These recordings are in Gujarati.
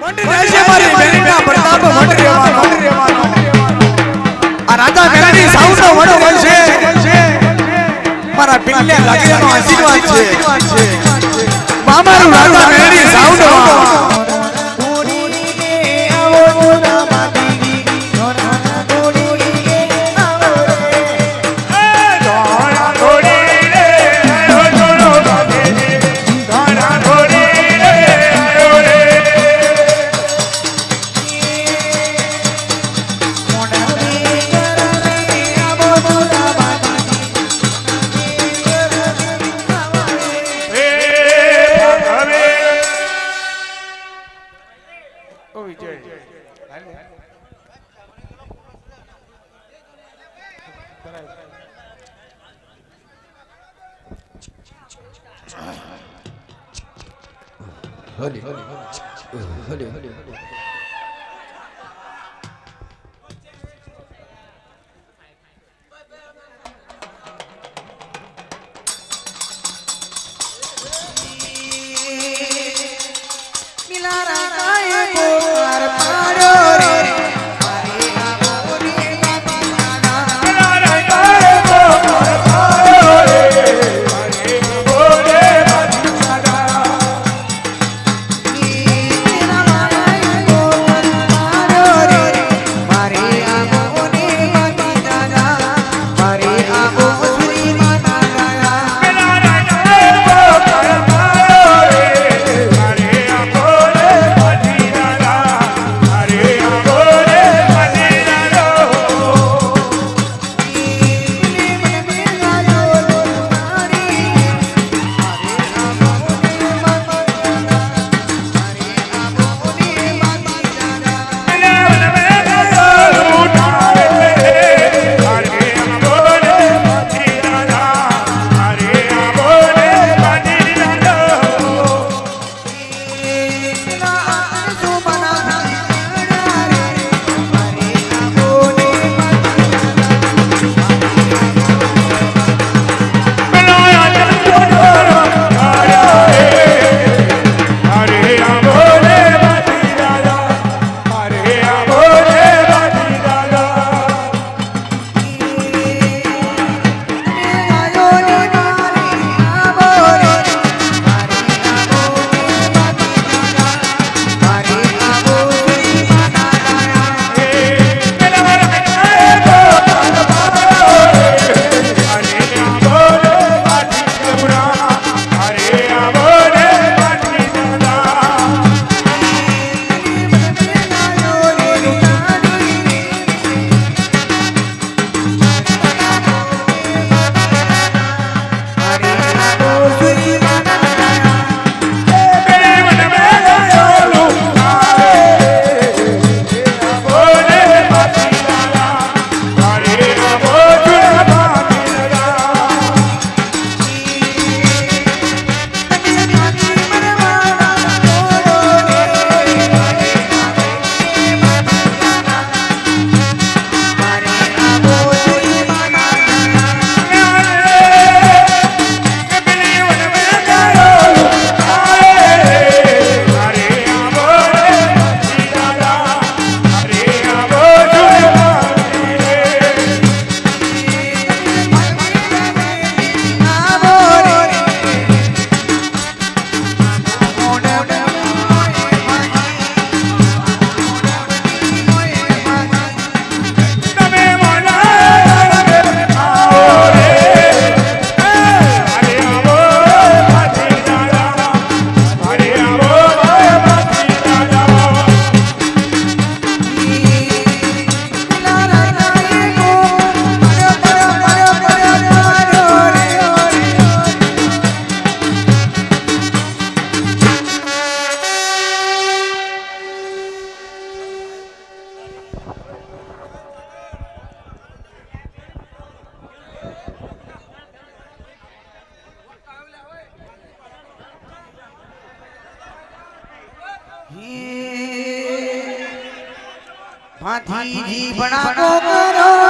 રાજ્ય મારી બેનના નો મેરાની વડો બનશે. મારા પિલ્લે લાગેનો આશીર્વાદ છે. મામાનું રાજા મેરાની 合理，合理，合理，合理，合理，合理。કરો. રે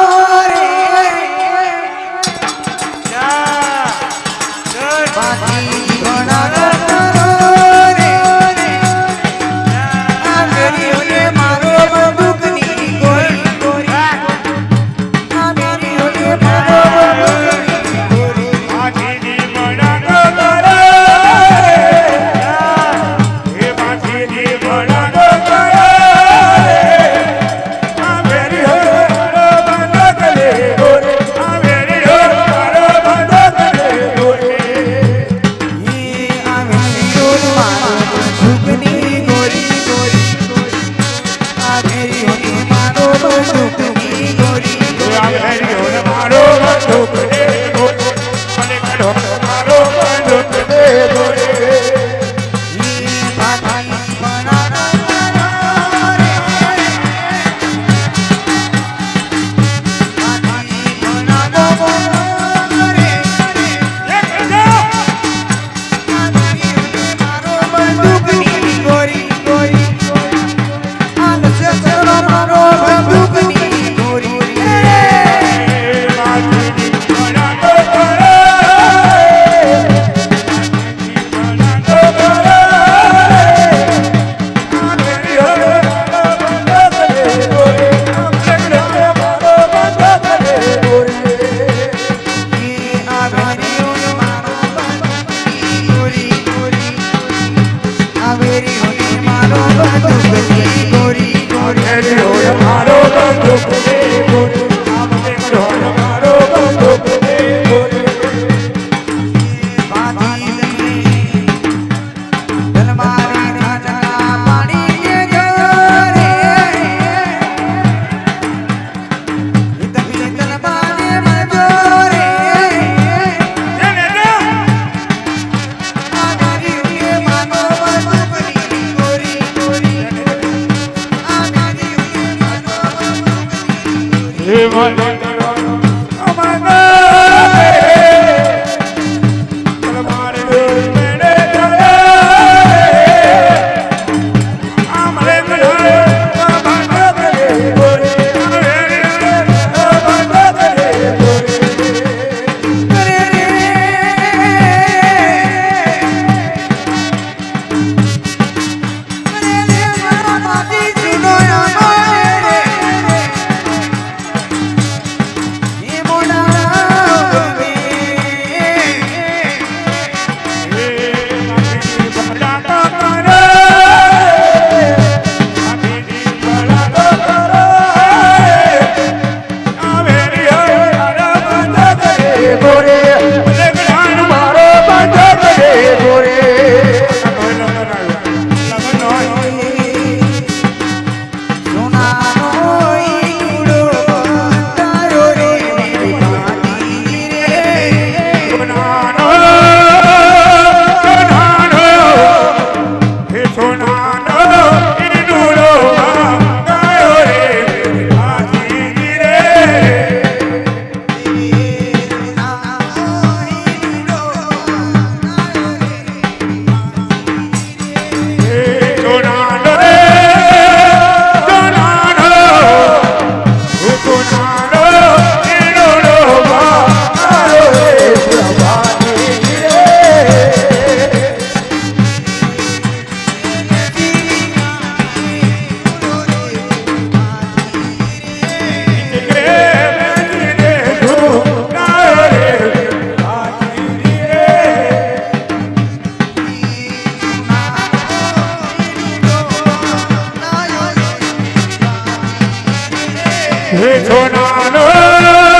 শোনানো